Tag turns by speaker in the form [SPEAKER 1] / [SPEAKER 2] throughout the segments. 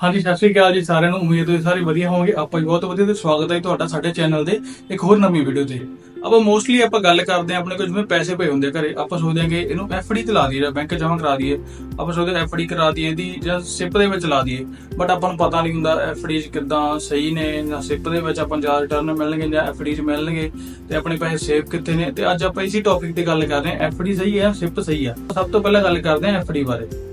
[SPEAKER 1] ਹਾਂਜੀ, ਸਤਿ ਸ਼੍ਰੀ ਅਕਾਲ ਜੀ, ਸਾਰਿਆਂ ਨੂੰ ਉਮੀਦ ਹੈ ਸਾਰੇ ਵਧੀਆ ਹੋਵੋਗੇ। ਆਪਾਂ ਵੀ ਬਹੁਤ ਵਧੀਆ ਤੇ ਸਵਾਗਤ ਹੈ ਤੁਹਾਡਾ ਸਾਡੇ ਚੈਨਲ ਦੇ ਇੱਕ ਹੋਰ ਨਵੀਂ ਵੀਡੀਓ ਤੇ। ਆਪਾਂ ਮੋਸਟਲੀ ਆਪਾਂ ਗੱਲ ਕਰਦੇ ਹਾਂ ਆਪਣੇ ਕੋਲ, ਜਿਵੇਂ ਪੈਸੇ ਪਏ ਹੁੰਦੇ ਘਰੇ। ਆਪਾਂ ਸੋਚਦੇ ਹਾਂ ਕਿ ਇਹਨੂੰ ਐਫਡੀ ਤੇ ਲਾ ਦਈਏ ਜਾਂ ਬੈਂਕ ਜਮ੍ਹਾਂ ਕਰਾ ਦਈਏ। ਆਪਾਂ ਸੋਚਦੇ ਹਾਂ ਐਫਡੀ ਕਰਾ ਦਈਏ ਦੀ ਜਾਂ ਸਿਪ ਦੇ ਵਿੱਚ ਲਾ ਦਈਏ। ਬਟ ਆਪਾਂ ਨੂੰ ਪਤਾ ਨਹੀਂ ਹੁੰਦਾ ਐਫਡੀ ਚ ਕਿੱਦਾਂ ਸਹੀ ਨੇ ਜਾਂ ਸਿਪ ਦੇ ਵਿੱਚ ਆਪਾਂ ਜ਼ਿਆਦਾ ਰਿਟਰਨ ਮਿਲਣਗੇ ਜਾਂ ਐਫਡੀ ਚ ਮਿਲਣਗੇ ਤੇ ਆਪਣੇ ਪੈਸੇ ਸੇਵ ਕਿੱਥੇ ਨੇ। ਤੇ ਅੱਜ ਆਪਾਂ ਇਸੇ ਟੌਪਿਕ ਤੇ ਗੱਲ ਕਰ ਰਹੇ ਹਾਂ ਐਫਡੀ ਸਹੀ ਹੈ ਸਿਪ ਸਹੀ ਹੈ ਸਭ ਤੋਂ ਪਹਿਲਾਂ ਗੱਲ ਕਰਦੇ ਹਾਂ ਐਫਡੀ ਬਾਰੇ।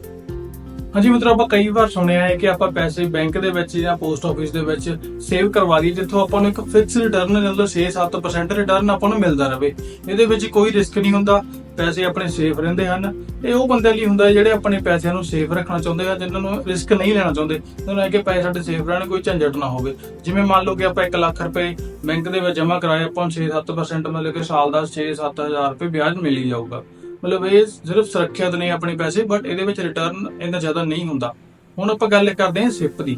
[SPEAKER 1] ਹਾਂਜੀ, ਮਿੱਤਰੋ, ਆਪਾਂ ਕਈ ਵਾਰ ਸੁਣਿਆ ਹੈ ਕਿ ਆਪਾਂ ਪੈਸੇ ਬੈਂਕ ਦੇ ਵਿੱਚ ਜਾਂ ਪੋਸਟ ਆਫਿਸ ਦੇ ਵਿੱਚ ਸੇਵ ਕਰਵਾ ਦਈਏ ਜਿੱਥੋਂ ਆਪਾਂ ਨੂੰ ਇੱਕ ਫਿਕਸ ਰਿਟਰਨ ਮਤਲਬ 6-7% ਰਿਟਰਨ ਆਪਾਂ ਨੂੰ ਮਿਲਦਾ ਰਹੇ। ਇਹਦੇ ਵਿੱਚ ਕੋਈ ਰਿਸਕ ਨਹੀਂ ਹੁੰਦਾ, ਪੈਸੇ ਆਪਣੇ ਸੇਫ ਰਹਿੰਦੇ ਹਨ। ਇਹ ਉਹ ਬੰਦੇ ਲਈ ਹੁੰਦਾ ਜਿਹੜੇ ਆਪਣੇ ਪੈਸਿਆਂ ਨੂੰ ਸੇਫ ਰੱਖਣਾ ਚਾਹੁੰਦੇ ਆ, ਜਿਨ੍ਹਾਂ ਨੂੰ ਰਿਸਕ ਨਹੀਂ ਲੈਣਾ ਚਾਹੁੰਦੇ। ਉਹਨਾਂ ਕਿ ਪੈਸੇ ਸਾਡੇ ਸੇਫ ਰਹਿਣ, ਕੋਈ ਝੰਜਟ ਨਾ ਹੋਵੇ। ਜਿਵੇਂ ਮੰਨ ਲਓ ਕਿ ਆਪਾਂ 1 ਲੱਖ ਰੁਪਏ ਬੈਂਕ ਦੇ ਵਿੱਚ ਜਮ੍ਹਾਂ ਕਰਾਏ, ਆਪਾਂ ਨੂੰ 6-7% ਮਤਲਬ ਕਿ ਸਾਲ ਦਾ 6-7000 ਰੁਪਏ ਵਿਆਜ ਮਿਲ ਜਾਊਗਾ। ਮਤਲਬ ਇਹ ਸਿਰਫ ਸੁਰੱਖਿਅਤ ਨੇ ਆਪਣੇ ਪੈਸੇ ਬਟ ਇਹਦੇ ਵਿੱਚ ਰਿਟਰਨ ਇੰਨਾ ਜ਼ਿਆਦਾ ਨਹੀਂ ਹੁੰਦਾ। ਹੁਣ ਆਪਾਂ ਗੱਲ ਕਰਦੇ ਹਾਂ ਸਿਪ ਦੀ।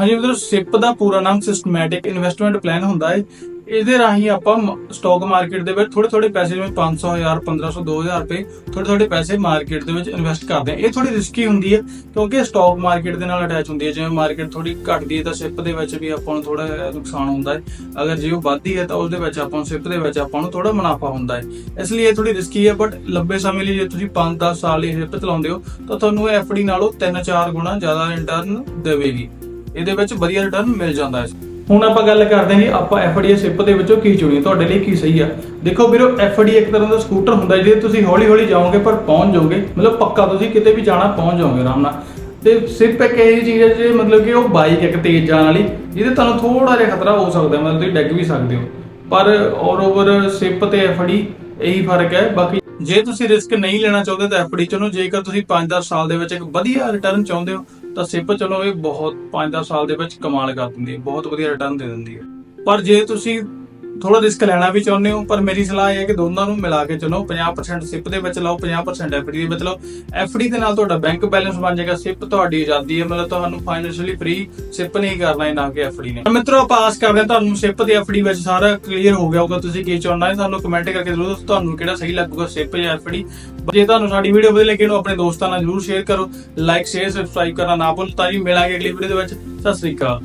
[SPEAKER 1] ਹਾਂਜੀ, ਮਤਲਬ ਸਿਪ ਦਾ ਪੂਰਾ ਨਾਮ ਸਿਸਟਮੈਟਿਕ ਇਨਵੈਸਟਮੈਂਟ ਪਲਾਨ ਹੁੰਦਾ ਹੈ। ਇਹਦੇ ਰਾਹੀਂ ਆਪਾਂ ਸਟਾਕ ਮਾਰਕੀਟ ਦੇ ਵਿੱਚ ਥੋੜੇ ਥੋੜੇ ਪੈਸੇ ਜਿਵੇਂ 500 1000 1500 2000 ਰੁਪਏ ਥੋੜੇ ਥੋੜੇ ਪੈਸੇ ਮਾਰਕੀਟ ਦੇ ਵਿੱਚ ਇਨਵੈਸਟ ਕਰਦੇ ਆ ਇਹ ਥੋੜੀ ਰਿਸਕੀ ਹੁੰਦੀ ਹੈ ਕਿਉਂਕਿ ਸਟਾਕ ਮਾਰਕੀਟ ਦੇ ਨਾਲ ਅਟੈਚ ਹੁੰਦੀ ਹੈ। ਜਿਵੇਂ ਮਾਰਕੀਟ ਥੋੜੀ ਘਟਦੀ ਹੈ ਤਾਂ ਸਿਪ ਦੇ ਵਿੱਚ ਵੀ ਆਪਾਂ ਨੂੰ ਥੋੜਾ ਨੁਕਸਾਨ ਹੁੰਦਾ ਹੈ। ਅਗਰ ਜੇ ਉਹ ਵੱਧਦੀ ਹੈ ਤਾਂ ਉਸ ਦੇ ਵਿੱਚ ਆਪਾਂ ਨੂੰ ਸਿਪ ਦੇ ਵਿੱਚ ਆਪਾਂ ਨੂੰ ਥੋੜਾ ਮੁਨਾਫਾ ਹੁੰਦਾ ਹੈ। ਇਸ ਲਈ ਇਹ ਥੋੜੀ ਰਿਸਕੀ ਹੈ ਬਟ ਲੰਬੇ ਸਮੇਂ ਲਈ ਜੇ ਤੁਸੀਂ 5-10 ਸਾਲ ਲਈ ਸਿਪ ਚਲਾਉਂਦੇ ਹੋ ਤਾਂ ਤੁਹਾਨੂੰ ਐਫਡੀ ਨਾਲੋਂ 3-4 ਗੁਣਾ ਜ਼ਿਆਦਾ ਰਿਟਰਨ ਦੇਵੇਗੀ। ਇਹਦੇ ਵਿੱਚ ਵਧੀਆ ਰਿਟਰਨ ਮਿਲ ਜਾਂਦਾ ਹੈ। ਹੁਣ ਆਪਾਂ ਗੱਲ ਕਰਦੇ ਹਾਂ ਜੀ, ਆਪਾਂ ਐਫਡੀ ਸਿਪ ਦੇ ਵਿੱਚੋਂ ਕੀ ਚੁਣੀ, ਤੁਹਾਡੇ ਲਈ ਕੀ ਸਹੀ ਆ। ਦੇਖੋ ਵੀਰੋ ਐਫਡੀ ਇੱਕ ਤਰ੍ਹਾਂ ਦਾ ਸਕੂਟਰ ਹੁੰਦਾ ਜਿਹਦੇ ਤੁਸੀਂ ਹੌਲੀ ਹੌਲੀ ਜਾਓਗੇ ਪਰ ਪਹੁੰਚ ਜਾਓਗੇ। ਮਤਲਬ ਪੱਕਾ ਤੁਸੀਂ ਕਿਤੇ ਵੀ ਜਾਣਾ, ਪਹੁੰਚ ਜਾਓਗੇ ਆਰਾਮ ਨਾਲ। ਤੇ ਸਿਪ ਇੱਕ ਇਹੋ ਚੀਜ਼ ਹੈ ਜੇ ਮਤਲਬ ਕਿ ਉਹ ਬਾਈਕ ਇੱਕ ਤੇਜ਼ ਜਾਣ ਵਾਲੀ, ਜਿਹਦੇ ਤੁਹਾਨੂੰ ਥੋੜਾ ਜਿਹਾ ਖਤਰਾ ਹੋ ਸਕਦਾ ਮਤਲਬ ਤੁਸੀਂ ਡਿੱਗ ਵੀ ਸਕਦੇ ਹੋ। ਪਰ ਆਲ ਓਵਰ ਸਿਪ ਤੇ ਐਫਡੀ ਇਹੀ ਫ਼ਰਕ ਹੈ। ਬਾਕੀ ਜੇ ਤੁਸੀਂ ਰਿਸਕ ਨਹੀਂ ਲੈਣਾ ਚਾਹੁੰਦੇ ਤਾਂ ਐਫਡੀ ਚਲੋ ਜੇਕਰ ਤੁਸੀਂ 5-10 ਸਾਲ ਦੇ ਵਿੱਚ ਇੱਕ ਵਧੀਆ ਰਿਟਰਨ ਚਾਹੁੰਦੇ ਹੋ ਤਾਂ ਸਿਪ ਚਲੋ ਇਹ ਬਹੁਤ 5-10 ਸਾਲ ਦੇ ਵਿੱਚ ਕਮਾਲ ਕਰ ਦਿੰਦੀ ਹੈ, ਬਹੁਤ ਵਧੀਆ ਰਿਟਰਨ ਦੇ ਦਿੰਦੀ ਹੈ। ਪਰ ਜੇ ਤੁਸੀਂ ਥੋੜਾ ਰਿਸਕ ਲੈਣਾ ਵੀ ਚਾਹੁੰਦੇ ਹੋ, ਪਰ ਮੇਰੀ ਸਲਾਹ ਇਹ ਹੈ ਕਿ ਦੋਨਾਂ ਨੂੰ ਮਿਲਾ ਕੇ ਚਲੋ 50% ਸਿਪ ਦੇ ਵਿੱਚ ਲਾਓ 50% ਐਫਡੀ ਦੇ ਵਿੱਚ ਲਾਓ। ਐਫਡੀ ਦੇ ਨਾਲ ਤੁਹਾਡਾ ਬੈਂਕ ਬੈਲੈਂਸ ਬਣ ਜਾਏਗਾ ਸਿਪ ਤੁਹਾਡੀ ਆਜ਼ਾਦੀ ਹੈ, ਮਤਲਬ ਤੁਹਾਨੂੰ ਫਾਈਨੈਂਸ਼ੀਅਲੀ ਫ੍ਰੀ ਸਿਪ ਨਹੀਂ ਕਰਨਾ ਹੈ ਨਾ ਕਿ ਐਫਡੀ ਨੇ। ਮਿੱਤਰੋ, ਆਪਾਂ ਕਰਦੇ ਤੁਹਾਨੂੰ ਸਿਪ ਤੇ ਐਫਡੀ ਵਿੱਚ ਸਾਰਾ ਕਲੀਅਰ ਹੋ ਗਿਆ ਹੋਊਗਾ, ਤੁਸੀਂ ਕੀ ਚਾਹੁੰਦੇ ਹੋ, ਸਾਨੂੰ ਕਮੈਂਟ ਕਰਕੇ ਜ਼ਰੂਰ ਦੱਸੋ ਤੁਹਾਨੂੰ ਕਿਹੜਾ ਸਹੀ ਲੱਗੂਗਾ ਸਿਪ ਜਾਂ ਐਫਡੀ ਜੇ ਤੁਹਾਨੂੰ ਸਾਡੀ ਵੀਡੀਓ ਵਧੀਆ ਲੱਗੀ ਤਾਂ ਆਪਣੇ ਦੋਸਤਾਂ ਨਾਲ ਜ਼ਰੂਰ ਸ਼ੇਅਰ ਕਰੋ ਲਾਈਕ ਸ਼ੇਅਰ ਸਬਸਕ੍ਰਾਈਬ ਕਰਨਾ ਨਾ ਭੁੱਲੋ ਤਾਂ ਜੀ। ਮਿਲਾਂਗੇ ਅਗਲੀ ਵੀਡੀਓ ਦੇ ਵਿੱਚ। ਸਤਿ ਸ੍ਰੀ ਅਕਾਲ।